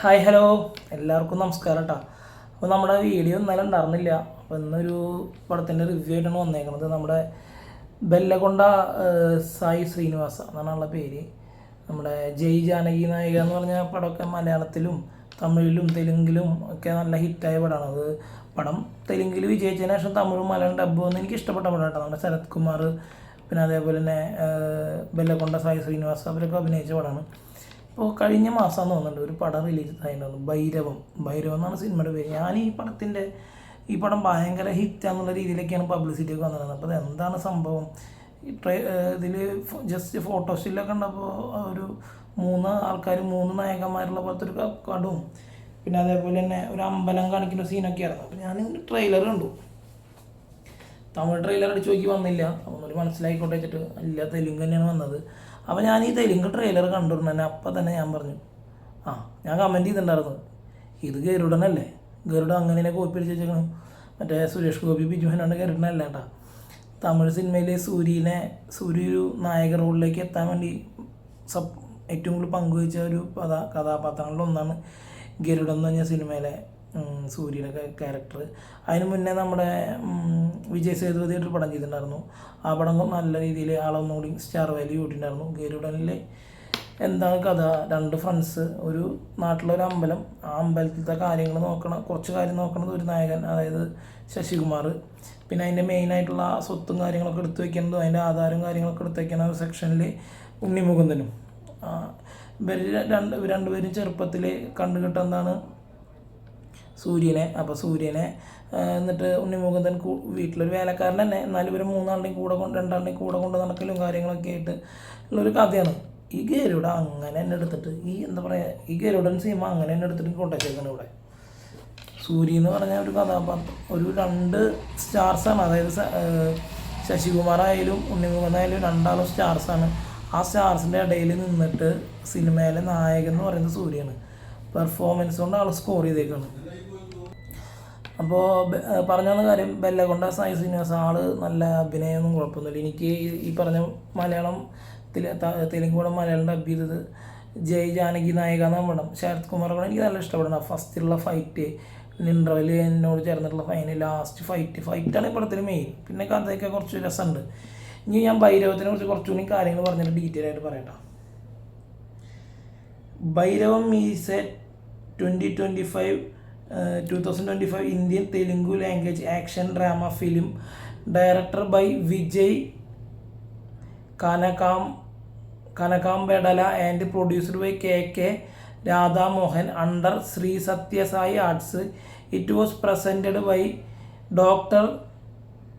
Hi hello. എല്ലാവർക്കും നമസ്കാരം കേട്ടോ അപ്പോൾ നമ്മുടെ വീഡിയോ ഇന്നലെ ഉണ്ടായിരുന്നില്ല അപ്പോൾ ഇന്നൊരു പടത്തിന്റെ റിവ്യൂ ആയിട്ടാണ് വന്നേക്കുന്നത് നമ്മുടെ ബെല്ലകൊണ്ട സായി ശ്രീനിവാസ എന്നാണുള്ള പേര്. നമ്മുടെ ജയ് ജാനകി നായിക എന്ന് പറഞ്ഞ പടമൊക്കെ മലയാളത്തിലും തമിഴിലും തെലുങ്കിലും ഒക്കെ നല്ല ഹിറ്റായ പടമാണ്. അത് പടം തെലുങ്കിൽ വിജയിച്ചതിന് ശേഷം തമിഴും മലയാളം ഡബ്ബും വന്ന് എനിക്ക് ഇഷ്ടപ്പെട്ട പടം കേട്ടോ നമ്മുടെ ശരത് കുമാർ പിന്നെ അതേപോലെ തന്നെ ബെല്ലകൊണ്ട സായി ശ്രീനിവാസ അവരൊക്കെ അഭിനയിച്ച പടമാണ്. ഇപ്പോൾ കഴിഞ്ഞ മാസം തോന്നുന്നുണ്ട് ഒരു പടം റിലീസ് ആയിട്ടുണ്ടായിരുന്നു ഭൈരവം. ഭൈരവം എന്നാണ് സിനിമയുടെ പേര്. ഞാൻ ഈ പടത്തിന്റെ ഈ പടം ഭയങ്കര ഹിറ്റാന്നുള്ള രീതിയിലൊക്കെയാണ് പബ്ലിസിറ്റി ഒക്കെ വന്നിരുന്നത് അപ്പോൾ എന്താണ് സംഭവം? ഇതിൽ ജസ്റ്റ് ഫോട്ടോസിലൊക്കെ ഉണ്ടപ്പോൾ ഒരു മൂന്ന് ആൾക്കാർ മൂന്ന് നായകന്മാരുള്ള പോലത്തെ ഒരു കടവും പിന്നെ അതേപോലെ തന്നെ ഒരു അമ്പലം കാണിക്കുന്ന സീനൊക്കെ ആയിരുന്നു. അപ്പോൾ ഞാൻ ട്രെയിലർ കണ്ടു. തമിഴ് ട്രെയിലർ അടിച്ച് നോക്കി വന്നില്ല. ഒന്നൊരു മനസ്സിലായിക്കോട്ടെ വെച്ചിട്ട് അല്ല തെലുങ്ക് തന്നെയാണ് വന്നത്. അപ്പോൾ ഞാൻ ഈ തെലുങ്ക് ട്രെയിലർ കണ്ടിരുന്നു തന്നെ അപ്പം തന്നെ ഞാൻ പറഞ്ഞു. ആ ഞാൻ കമന്റ് ചെയ്തിട്ടുണ്ടായിരുന്നു. ഇത് ഗരുഡനല്ലേ? ഗരുഡൻ അങ്ങനെ കോപ്പി അടിച്ച് വെച്ചേക്കണം? മറ്റേ സുരേഷ് ഗോപി ബിജുഹനാണ് ഗരുഡനല്ല കേട്ടാ തമിഴ് സിനിമയിൽ സൂര്യനെ സൂര്യ ഒരു നായക റോളിലേക്ക് എത്താൻ വേണ്ടി സബ് ഏറ്റവും കൂടുതൽ പങ്കുവച്ച ഒരു കഥാ കഥാപാത്രങ്ങളിലൊന്നാണ് ഗരുഡൻ എന്ന് പറഞ്ഞ സിനിമയിലെ സൂര്യയുടെ ക്യാരക്ടർ അതിന് മുന്നേ നമ്മുടെ വിജയ് സേതുപതി ഒരു പടം ചെയ്തിട്ടുണ്ടായിരുന്നു. ആ പടം നല്ല രീതിയിൽ ആളൊന്നുകൂടി സ്റ്റാർ വാല്യൂ കൂട്ടിയിട്ടുണ്ടായിരുന്നു. ഗരുഡനിലെ എന്താണ് കഥ? രണ്ട് ഫ്രണ്ട്സ് ഒരു നാട്ടിലൊരു അമ്പലം. ആ അമ്പലത്തിലത്തെ കാര്യങ്ങൾ നോക്കണം കുറച്ച് കാര്യം നോക്കണത് ഒരു നായകൻ അതായത് ശശികുമാർ. പിന്നെ അതിന്റെ മെയിനായിട്ടുള്ള സ്വത്തും കാര്യങ്ങളൊക്കെ എടുത്തു വയ്ക്കുന്നതും അതിന്റെ ആധാരവും കാര്യങ്ങളൊക്കെ എടുത്തു വയ്ക്കുന്ന ഒരു സെക്ഷനിൽ ഉണ്ണിമുകുന്ദനും. ഇവർ രണ്ട് രണ്ടുപേരും ചെറുപ്പത്തിൽ കണ്ടുകിട്ടുന്നതാണ് സൂര്യനെ അപ്പോൾ സൂര്യനെ എന്നിട്ട് ഉണ്ണിമുകുന്ദൻ വീട്ടിലൊരു വേലക്കാരൻ തന്നെ എന്നാലും ഇവർ മൂന്നാളുടെയും കൂടെ കൊണ്ട് രണ്ടാളുടെയും കൂടെ കൊണ്ട് നടക്കലും കാര്യങ്ങളൊക്കെ ആയിട്ട് ഉള്ളൊരു കഥയാണ്. ഈ ഗരുഡ അങ്ങനെ തന്നെ എടുത്തിട്ട് ഈ എന്താ പറയുക ഈ ഗരുഡൻ സിനിമ അങ്ങനെ തന്നെ എടുത്തിട്ട് കൊണ്ടുവച്ചേക്കാണ് ഇവിടെ. സൂര്യ എന്ന് പറഞ്ഞ ഒരു കഥാപാത്രം ഒരു രണ്ട് സ്റ്റാർസാണ്. അതായത് ശശികുമാർ ആയാലും രണ്ടാളും സ്റ്റാർസാണ്. ആ സ്റ്റാർസിന്റെ ഇടയിൽ നിന്നിട്ട് സിനിമയിലെ നായകൻ എന്ന് പറയുന്നത് സൂര്യയാണ്. പെർഫോമൻസ് കൊണ്ട് ആൾ സ്കോർ ചെയ്തേക്കാണ് അപ്പോൾ പറഞ്ഞ കാര്യം ബെല്ലകൊണ്ട സായി ശ്രീനിവാസ ആൾ നല്ല അഭിനയമൊന്നും കുഴപ്പമൊന്നുമില്ല. എനിക്ക് ഈ- പറഞ്ഞ മലയാളം തെലു- തെലുങ്ക് പടം മലയാളം ഡബ് ചെയ്തത് ജയ് ജാനകി നായിക എന്ന പടം. ശരത് കുമാർ പടം എനിക്ക് നല്ല ഇഷ്ടപ്പെടണം ഫസ്റ്റിലുള്ള ഫൈറ്റ് ഇന്റർവെൽ എന്നോട് ചേർന്നിട്ടുള്ള ഫൈന് ലാസ്റ്റ് ഫൈറ്റ് ഫൈറ്റാണ് ഈ പടത്തിൽ മെയിൻ പിന്നെ കഥയൊക്കെ കുറച്ച് രസമുണ്ട്. ഇനി ഞാൻ ഭൈരവത്തിനെ കുറിച്ച് കുറച്ചുകൂടി കാര്യങ്ങൾ പറഞ്ഞിട്ട് ഡീറ്റെയിൽ ആയിട്ട് പറയട്ടോ. Bhairavam is a twenty twenty five two thousand twenty five Indian Telugu language action drama film director by Vijay Kanakam Kanakamedala and producer by K K Radhamohan under Sri Sathya Sai arts it was presented by doctor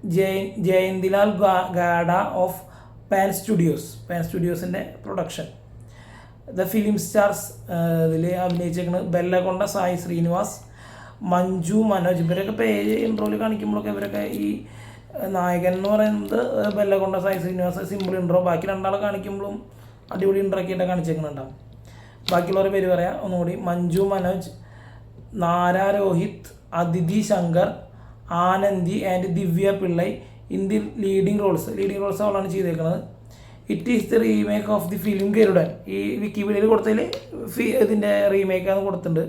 Jaya Jayantilal Gada of Pen studios Pen സ്റ്റുഡിയോസിന്റെ production the film stars ഇതിൽ അഭിനയിച്ചേക്കുന്നത് ബെല്ലകൊണ്ട സായി ശ്രീനിവാസ് മഞ്ജു മനോജ് ഇവരൊക്കെ പേര് ഇൻട്രോയിൽ കാണിക്കുമ്പോഴൊക്കെ ഇവരൊക്കെ ഈ നായകൻ എന്ന് പറയുന്നത് Bellamkonda Sai Srinivas simple intro ബാക്കി രണ്ടാളെ കാണിക്കുമ്പോഴും അടിപൊളി ഇൻട്രോ ഒക്കെ ആയിട്ട് കാണിച്ചേക്കുന്നുണ്ടാവും ബാക്കിയുള്ളവരുടെ പേര് പറയാം. ഒന്നുകൂടി Manju Manoj Nara Rohit Aditi Shankar Anandhi and Divya Pillai. Indian leading roles leading roles അവളാണ് ചെയ്തേക്കുന്നത് it is the remake of the film Garudan ഈ വിക്കിപീഡിയയിൽ കൊടുത്തതിൽ ഫി ഇതിന്റെ റീമേക്കാണ് കൊടുത്തിട്ടുണ്ട്.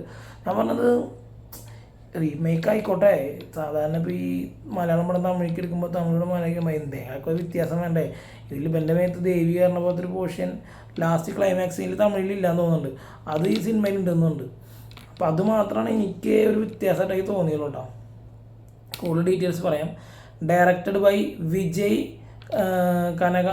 ഞാൻ പറഞ്ഞത് റീമേക്ക് ആയിക്കോട്ടെ. സാധാരണ ഇപ്പോൾ ഈ മലയാളം പടം തമിഴിലേക്ക് എടുക്കുമ്പോൾ തമിഴോട് മലയാളം എന്തെങ്കിലുമൊക്കെ ഒരു വ്യത്യാസം വേണ്ടേ? ഇതിൽ എന്റെ മേത്ത് ദേവി പറഞ്ഞ പോലത്തെ ഒരു പോർഷൻ ലാസ്റ്റ് ക്ലൈമാക്സിൽ തമിഴിലില്ലാന്ന് തോന്നുന്നുണ്ട്. അത് ഈ സിനിമയിൽ ഉണ്ടെന്നുണ്ട് അപ്പോൾ അത് മാത്രമാണ് എനിക്ക് ഒരു വ്യത്യാസമായിട്ടൊക്കെ തോന്നിയുള്ളൂ കേട്ടോ കൂടുതൽ ഡീറ്റെയിൽസ് പറയാം. Directed by Vijay Kanaka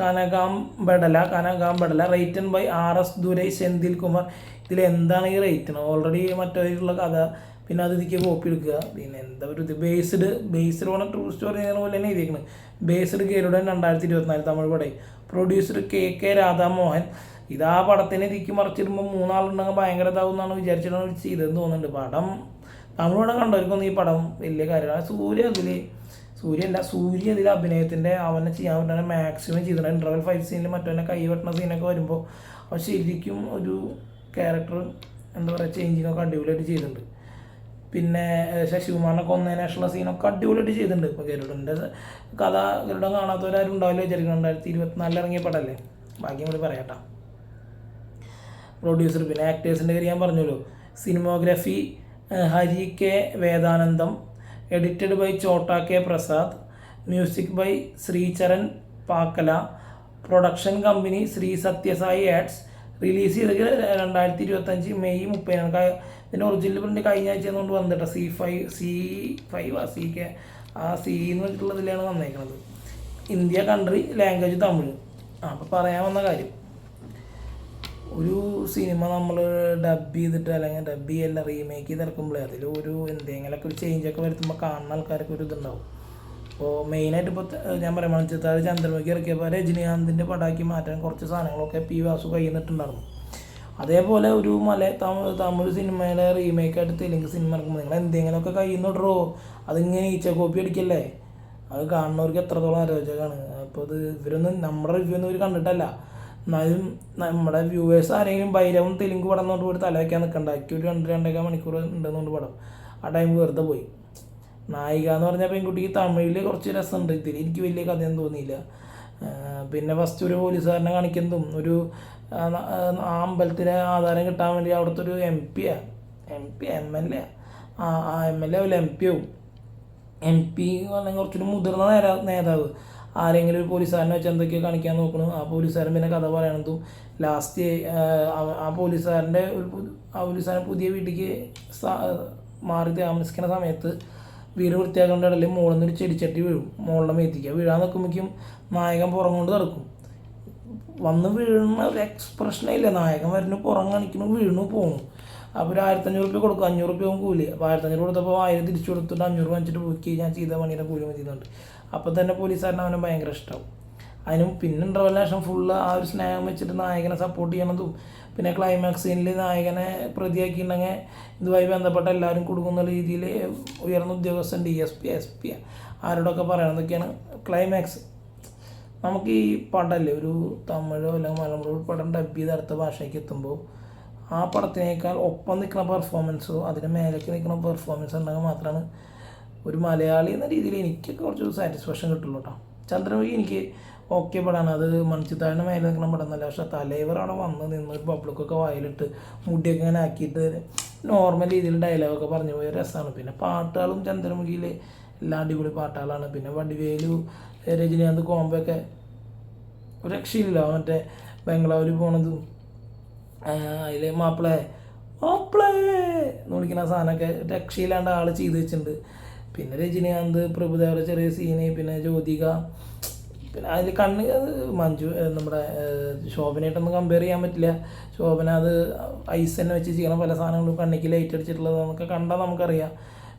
Kanakamedala Kanakamedala written by R S Durai Senthil Kumar ഇതിൽ എന്താണ് ഈ റൈറ്റണം ഓൾറെഡി മറ്റൊരുള്ള കഥ പിന്നെ അത് ഇതിക്ക് കോപ്പി എടുക്കുക. പിന്നെ എന്താ ഒരു ഇത്? Based based on true story എന്ന പോലെ തന്നെ എഴുതിയിരിക്കുന്നത് ബേസ്ഡ് ഗരുഡൻ രണ്ടായിരത്തി ഇരുപത്തിനാല് തമിഴ് പടയും പ്രൊഡ്യൂസർ കെ കെ രാധാമോഹൻ. ഇത് ആ പടത്തിനെ തിക്കി മറിച്ചിടുമ്പോൾ മൂന്നാളുണ്ടെങ്കിൽ ഭയങ്കര ഇതാവും എന്നാണ് വിചാരിച്ചിട്ടാണ് ചെയ്തതെന്ന് തോന്നുന്നുണ്ട്. പടം തമിഴ് പടം കണ്ടവർക്കൊന്നും ഈ പടം വലിയ കാര്യമാണ് സൂര്യ അതിൽ സൂര്യ അല്ല സൂര്യ ഇതിൽ അഭിനയത്തിന്റെ അവനെ ചെയ്യാൻ പറ്റുന്ന മാക്സിമം ചെയ്തിട്ടുണ്ട്. ഇന്റർവൽ ഫൈവ് സീനിൽ മറ്റവനെ കൈ വെട്ടുന്ന സീനൊക്കെ വരുമ്പോൾ അവൻ ശരിക്കും ഒരു ക്യാരക്ടർ എന്താ പറയുക ചേഞ്ചിങ്ങൊക്കെ അടിപൊളിയായിട്ട് ചെയ്തിട്ടുണ്ട്. പിന്നെ ശശികുമാറിനെ കൊന്നതിന് ശേഷമുള്ള സീനൊക്കെ അടിപൊളിയായിട്ട് ചെയ്തിട്ടുണ്ട്. ഇപ്പോൾ ഗരുഡന്റെ കഥ ഗരുഡൻ കാണാത്തവരാരും ഉണ്ടാവില്ല വിചാരിക്കണം രണ്ടായിരത്തി ഇരുപത്തിനാലിൽ ഇറങ്ങിയ പടമല്ലേ ബാക്കിയും കൂടി പറയാട്ടോ. പ്രൊഡ്യൂസർ പിന്നെ ആക്ടേഴ്സിന്റെ കാര്യം ഞാൻ പറഞ്ഞല്ലോ. Cinematography Hari K Vedantam edited by Chota K Prasad music by Sricharan Pakala production company Shri Sathya Sai arts ചെയ്തത് രണ്ടായിരത്തി ഇരുപത്തഞ്ച് മെയ് മുപ്പതിനാണ്. ഇതിന്റെ ഒറിജിനൽ പ്രിന്റ് കഴിഞ്ഞ ആഴ്ച കൊണ്ട് വന്നിട്ട് സി ഫൈവ് സി ഫൈവ് ആ സി കെ ആ സി എന്ന് വെച്ചിട്ടുള്ളതിലാണ് വന്നേക്കുന്നത് ഇന്ത്യ കൺട്രി ലാംഗ്വേജ് തമിഴ് അപ്പോൾ പറയാൻ വന്ന കാര്യം. ഒരു സിനിമ നമ്മൾ ഡബ് ചെയ്തിട്ട് അല്ലെങ്കിൽ ഡബ് ചെയ്യല്ല റീമേക്ക് ചെയ്ത് ഇറക്കുമ്പോഴേ അതിൽ ഒരു എന്തെങ്കിലുമൊക്കെ ഒരു ചേഞ്ചൊക്കെ വരുത്തുമ്പോൾ കാണുന്ന ആൾക്കാർക്ക് ഒരു ഇതുണ്ടാവും. അപ്പോൾ മെയിനായിട്ട് ഇപ്പോൾ ഞാൻ പറയാം മണിച്ചിത്താറ് ചന്ദ്രമുഖി ഇറക്കിയപ്പോൾ രജനീകാന്തിന്റെ പടാക്കി മാറ്റാൻ കുറച്ച് സാധനങ്ങളൊക്കെ പി വാസു കയ്യിൽ നിന്നിട്ടുണ്ടായിരുന്നു. അതേപോലെ ഒരു മല തമിഴ് സിനിമയുടെ റീമേക്കായിട്ട് തെലുങ്ക് സിനിമ ഇറക്കുമ്പോൾ നിങ്ങൾ എന്തെങ്കിലുമൊക്കെ കയ്യിൽ നിന്ന് ഇടറോ അതിങ്ങനെ ഈച്ച കോപ്പി അടിക്കല്ലേ? അത് കാണുന്നവർക്ക് എത്രത്തോളം അരോചകമാണ് അപ്പോൾ അത് ഇവരൊന്നും നമ്മുടെ റിവ്യൂ ഒന്നും ഇവർ കണ്ടിട്ടല്ല. എന്നാലും നമ്മുടെ വ്യൂവേഴ്സ് ആരെങ്കിലും ഭൈരവും തെലുങ്ക് പടം എന്നുകൊണ്ട് പോയി തല വയ്ക്കാൻ നിൽക്കണ്ട ഒരു രണ്ട് രണ്ടേക്കാൽ മണിക്കൂർ ഉണ്ടെന്നുകൊണ്ട് പടം. ആ ടൈം വെറുതെ പോയി. നായിക എന്ന് പറഞ്ഞ പെൺകുട്ടിക്ക് തമിഴിൽ കുറച്ച് രസമുണ്ട്. ഇതിൽ എനിക്ക് വലിയ കഥയൊന്നും തോന്നിയില്ല. പിന്നെ ഫസ്റ്റ് ഒരു പോലീസുകാരനെ കാണിക്കുന്നതും ഒരു ആ, അമ്പലത്തിന് ആധാരം കിട്ടാൻ വേണ്ടി അവിടുത്തെ ഒരു എം ആ. M P M L A ആ എം എൽ എ അല്ല എം പി ആവും. എം പി എന്ന് പറഞ്ഞാൽ കുറച്ചൊരു മുതിർന്ന നേതാ നേതാവ്. ആരെങ്കിലും ഒരു പോലീസുകാരനെ വെച്ച് എന്തൊക്കെയോ കാണിക്കാൻ നോക്കണു. ആ പോലീസുകാരൻ പിന്നെ കഥ പറയണതും. ലാസ്റ്റ് ആ പോലീസുകാരന്റെ ഒരു ആ പോലീസുകാരൻ പുതിയ വീട്ടിലേക്ക് മാറി താമസിക്കുന്ന സമയത്ത് വീട് വൃത്തിയാക്കേണ്ട ഇടയിൽ മുകളിൽ നിന്നൊരു ചെടിച്ചട്ടി വീഴും. മുകളിലെ മേത്തിക്കുക വീഴാൻ നിൽക്കുമ്പോഴേക്കും നായകൻ പുറം കൊണ്ട് നടക്കും. വന്ന് വീഴുന്ന ഒരു എക്സ്പ്രഷനേ ഇല്ല. നായകൻ വരുന്നു പുറം കാണിക്കുന്നു വീണു പോണു. അപ്പോൾ ഒരു ആയിരത്തഞ്ഞൂറ് റുപ്യ കൊടുക്കും. അഞ്ഞൂറ് റുപ്യ കൂലി. അപ്പോൾ ആയിരത്തഞ്ഞൂറ് കൊടുത്തപ്പോൾ ആയിരം തിരിച്ചു കൊടുത്തിട്ട് അഞ്ഞൂറ് വാങ്ങിച്ചിട്ട് പോയി. ഞാൻ ചെയ്ത പണിയുടെ കൂലി മതിയുന്നുണ്ട് അപ്പോൾ തന്നെ പോലീസുകാരനെ അവനെ ഭയങ്കര ഇഷ്ടമാവും അതിനും പിന്നെ ഇന്റർവെൽ ശേഷം ഫുള്ള് ആ ഒരു സ്നേഹം വെച്ചിട്ട് നായകനെ സപ്പോർട്ട് ചെയ്യണതും പിന്നെ ക്ലൈമാക്സ് സീനിൽ നായകനെ പ്രതിയാക്കിയിട്ടുണ്ടെങ്കിൽ ഇതുമായി ബന്ധപ്പെട്ട എല്ലാവരും കൊടുക്കുന്ന രീതിയിൽ ഉയർന്ന ഉദ്യോഗസ്ഥൻ D S P S P ആരോടൊക്കെ പറയണതൊക്കെയാണ് ക്ലൈമാക്സ് നമുക്ക് ഈ പടമല്ലേ ഒരു തമിഴോ അല്ലെങ്കിൽ മലയാളം പടം ഡബ് ചെയ്ത് അടുത്ത ഭാഷയ്ക്ക് എത്തുമ്പോൾ ആ പടത്തിനേക്കാൾ ഒപ്പം നിൽക്കുന്ന പെർഫോമൻസോ അതിന് മേലേക്ക് നിൽക്കുന്ന പെർഫോമൻസ് ഉണ്ടെങ്കിൽ മാത്രമാണ് ഒരു മലയാളി എന്ന രീതിയിൽ എനിക്കൊക്കെ കുറച്ച് സാറ്റിസ്ഫാക്ഷൻ കിട്ടുള്ളൂ കേട്ടോ ചന്ദ്രമുഖി എനിക്ക് ഓക്കെ പടമാണ് അത് മൺചിത്താഴിന്റെ മേലെ നിൽക്കുന്ന പടം എന്നല്ല. പക്ഷെ വന്ന് നിന്ന് ഒരു പബ്ലിക്കൊക്കെ വായിലിട്ട് മുടിയൊക്കെ ഇങ്ങനെ ആക്കിയിട്ട് നോർമൽ രീതിയിൽ ഡയലോഗൊക്കെ പറഞ്ഞു പോയ രസമാണ് പിന്നെ പാട്ടുകളും ചന്ദ്രമുഖിയിൽ എല്ലാ അടിപൊളി പാട്ടുകളാണ്. പിന്നെ വടിവേലു രജനീകാന്ത് കോമ്പൊക്കെ ഒരു രക്ഷയില്ല മറ്റേ ബംഗ്ലാവിൽ പോണതും അതിൽ മാപ്പിളെ മാപ്പിളേ എന്ന് വിളിക്കുന്ന സാധനമൊക്കെ രക്ഷയില്ലാണ്ട് ആൾ ചെയ്ത് വെച്ചിട്ടുണ്ട്. പിന്നെ രജനീകാന്ത് പ്രഭുദേവയുടെ ചെറിയ സീന് പിന്നെ ജ്യോതിക പിന്നെ അതിൽ കണ്ണ് മഞ്ജു നമ്മുടെ ശോഭനയായിട്ടൊന്നും കമ്പയർ ചെയ്യാൻ പറ്റില്ല. ശോഭന അത് ഐസ് തന്നെ വെച്ച് ചെയ്യണ. പല സാധനങ്ങളും കണ്ണിക്ക് ലൈറ്റ് അടിച്ചിട്ടുള്ളത് നമുക്ക് കണ്ടാൽ നമുക്കറിയാം.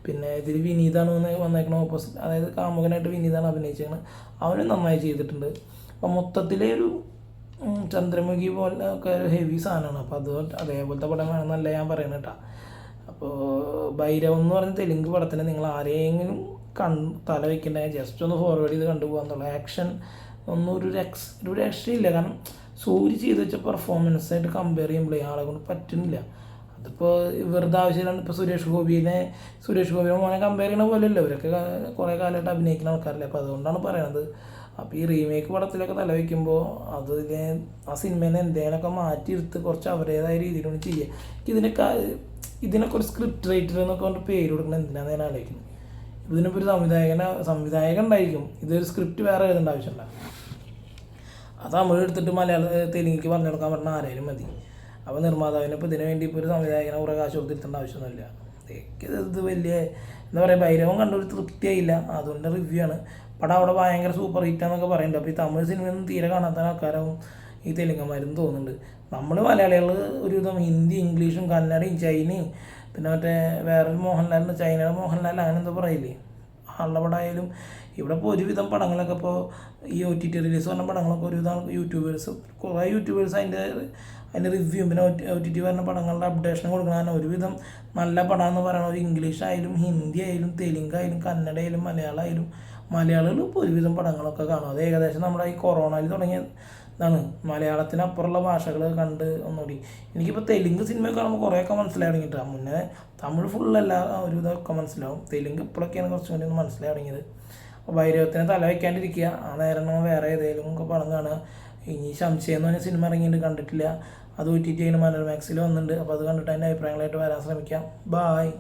പിന്നെ ഇതിൽ വിനീതാണ് വന്ന് വന്നേക്കണ ഓപ്പോസിറ്റ് അതായത് കാമുകനായിട്ട് വിനീതാണ് അഭിനയിച്ചേക്കണത് അവനും നന്നായി ചെയ്തിട്ടുണ്ട്. അപ്പം മൊത്തത്തിലെ ഒരു ചന്ദ്രമുഖി പോലെ ഒക്കെ ഒരു ഹെവി സാധനമാണ്. അപ്പോൾ അത് അതേപോലത്തെ പടം ഞാൻ പറയുന്നത് കേട്ടോ. ഭൈരവം എന്ന് പറഞ്ഞ തെലുങ്ക് പടത്തിന് നിങ്ങൾ ആരെയെങ്കിലും കൺ തല വയ്ക്കണ്ടേ ജസ്റ്റ് ഒന്ന് ഫോർവേഡ് ചെയ്ത് കണ്ടുപോകാന്നുള്ള. ആക്ഷൻ ഒന്നും ഒരു രക്ഷ ഒരു രക്ഷയില്ല. കാരണം സൂര്യ ചെയ്ത് വെച്ച പെർഫോമൻസ് ആയിട്ട് കമ്പയർ ചെയ്യുമ്പോൾ ആളെ കൊണ്ട് പറ്റുന്നില്ല. അതിപ്പോൾ വെറുതെ ആവശ്യമില്ലാണ്ട് ഇപ്പോൾ സുരേഷ് ഗോപിനെ സുരേഷ് ഗോപിനെ മോനെ കമ്പയർ ചെയ്യണ പോലെയല്ല? ഇവരൊക്കെ കുറേ കാലമായിട്ട് അഭിനയിക്കുന്ന ആൾക്കാരല്ലേ? അപ്പോൾ അതുകൊണ്ടാണ് പറയണത്. അപ്പോൾ ഈ റീമേക്ക് പടത്തിലൊക്കെ തല വയ്ക്കുമ്പോൾ അതിനെ ആ സിനിമേനെ എന്തെങ്കിലുമൊക്കെ മാറ്റിയെടുത്ത് കുറച്ച് അവരുടേതായ രീതിയിലൊന്ന് ചെയ്യുക. ഇതിനൊക്കെ ഇതിനൊക്കെ ഒരു സ്ക്രിപ്റ്റ് റൈറ്റർ എന്നൊക്കെ പറഞ്ഞിട്ട് പേര് കൊടുക്കണം എന്തിനാന്ന് ഞാൻ ആലോചിക്കുന്നത് ഇതിനിപ്പോൾ ഒരു സംവിധായകന സംവിധായകൻ ഉണ്ടായിരിക്കും. ഇതൊരു സ്ക്രിപ്റ്റ് വേറെ എഴുതേണ്ട ആവശ്യമില്ല. അത് തമിഴ് എടുത്തിട്ട് മലയാള തെലുങ്കിക്ക് പറഞ്ഞു കൊടുക്കാൻ പറഞ്ഞാൽ ആരെങ്കിലും മതി. അപ്പോൾ നിർമ്മാതാവിനെ ഇപ്പോൾ ഇതിനു വേണ്ടി ഇപ്പോൾ ഒരു സംവിധായകനെ കുറേ കാശ് കൊടുത്തിരുത്തേണ്ട ആവശ്യമൊന്നുമില്ല. ഇത് വലിയ എന്താ പറയുക ഭൈരവം കണ്ടൊരു തൃപ്തിയായില്ല. അതുകൊണ്ട് റിവ്യൂ ആണ്. പടം അവിടെ ഭയങ്കര സൂപ്പർ ഹിറ്റാന്നൊക്കെ പറയുന്നുണ്ട്. അപ്പോൾ ഈ തമിഴ് സിനിമയൊന്നും തീരെ കാണാത്ത ആൾക്കാരാവും. ഈ തെലുങ്കന്മാരും തോന്നുന്നുണ്ട്. നമ്മൾ മലയാളികൾ ഒരുവിധം ഹിന്ദി ഇംഗ്ലീഷും കന്നഡയും ചൈനയും പിന്നെ മറ്റേ വേറൊരു മോഹൻലാലിന്റെ ചൈനയുടെ മോഹൻലാൽ അങ്ങനെ എന്തോ പറയില്ലേ? ആളുടെ ഇവിടെ ഇപ്പോൾ ഒരുവിധം പടങ്ങളൊക്കെ ഇപ്പോൾ ഈ ഒ ടി ടി റിലീസ് പറഞ്ഞ പടങ്ങളൊക്കെ ഒരുവിധം യൂട്യൂബേഴ്സ് കുറേ യൂട്യൂബേഴ്സ് അതിന്റെ അതിന്റെ റിവ്യൂ പിന്നെ ഒ ടി ടി പറഞ്ഞ പടങ്ങളുടെ അപ്ഡേഷൻ കൊടുക്കണം ഒരുവിധം നല്ല പടം എന്ന് പറയുന്നത് ഇംഗ്ലീഷ് ആയാലും ഹിന്ദി ആയാലും തെലുങ്ക് ആയാലും കന്നഡ ആയാലും മലയാളികൾ ഇപ്പോൾ ഒരുവിധം പടങ്ങളൊക്കെ കാണും. അത് ഏകദേശം നമ്മുടെ ഈ കൊറോണയിൽ തുടങ്ങിയ ഇതാണ്. മലയാളത്തിനപ്പുറമുള്ള ഭാഷകൾ കണ്ട് ഒന്നുകൂടി. എനിക്കിപ്പോൾ തെലുങ്ക് സിനിമയൊക്കെ കാണുമ്പോൾ കുറേയൊക്കെ മനസ്സിലായി തുടങ്ങിയിട്ടാണ് മുന്നേ തമിഴ് ഫുള്ളല്ല ഒരു ഇതൊക്കെ മനസ്സിലാവും. തെലുങ്ക് ഇപ്പോഴൊക്കെയാണ് കുറച്ചും കൂടി ഒന്ന് മനസ്സിലായി തുടങ്ങിയത്. അപ്പോൾ ഭൈരവത്തിനെ തല വയ്ക്കാണ്ടിരിക്കുക ആ നേരം നമ്മൾ വേറെ ഏതെങ്കിലും ഒക്കെ പടം കാണുക ഇനി സംശയം എന്ന് പറഞ്ഞ സിനിമ ഇറങ്ങിയിട്ട് കണ്ടിട്ടില്ല. അത് ഒറ്റിറ്റ് അതിന് മനോരമാക്സിൽ വന്നിട്ടുണ്ട്. അപ്പോൾ അത് കണ്ടിട്ട് അതിന്റെ അഭിപ്രായങ്ങളായിട്ട് വരാൻ ശ്രമിക്കാം. ബായ്